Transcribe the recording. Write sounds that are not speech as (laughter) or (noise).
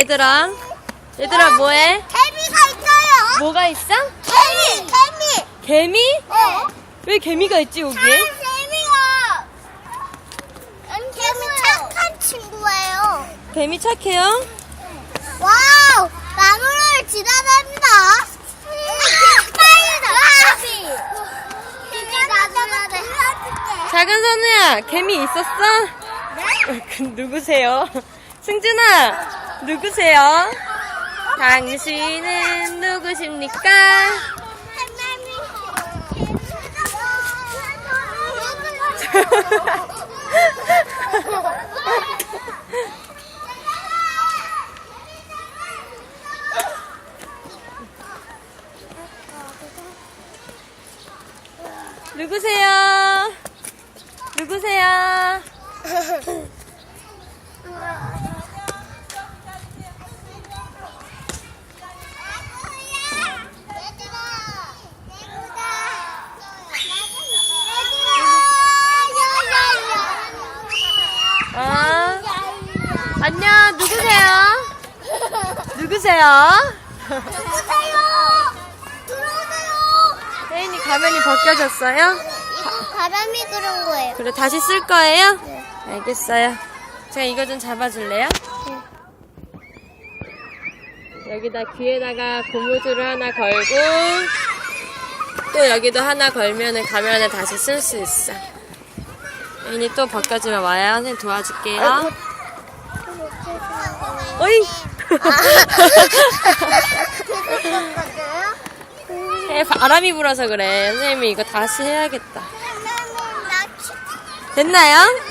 얘들아, 얘들아 뭐해? 개미가 있어요. 뭐가 있어? 개미, 개미. 개미? 네. 왜 개미가 있지 여기에? 개미가. 개미 착한 친구예요. 개미 착해요? 와우, 나무를 지나답니다. 빨리 나. 작은 선우야, 개미 있었어? (laughs) 그 누구세요? 승준아, 누구세요? 당신은 누구십니까? (laughs) 누구세요? 누구세요? (laughs) 안녕, 누구세요? 누구세요? 혜인이 가면이 벗겨졌어요? 바람이 그런 거예요. 그래, 다시 쓸 거예요? 네. 알겠어요. 제가 이거 좀 잡아줄래요? 여기다 귀에다가 고무줄을 하나 걸고 또 여기도 하나 걸면은 가면을 다시 쓸 수 있어. 혜인이 또 벗겨주면 와요. 선생님 도와줄게요. 어이! 해, 바람이 불어서 그래. 선생님이 이거 다시 해야겠다. 됐나요?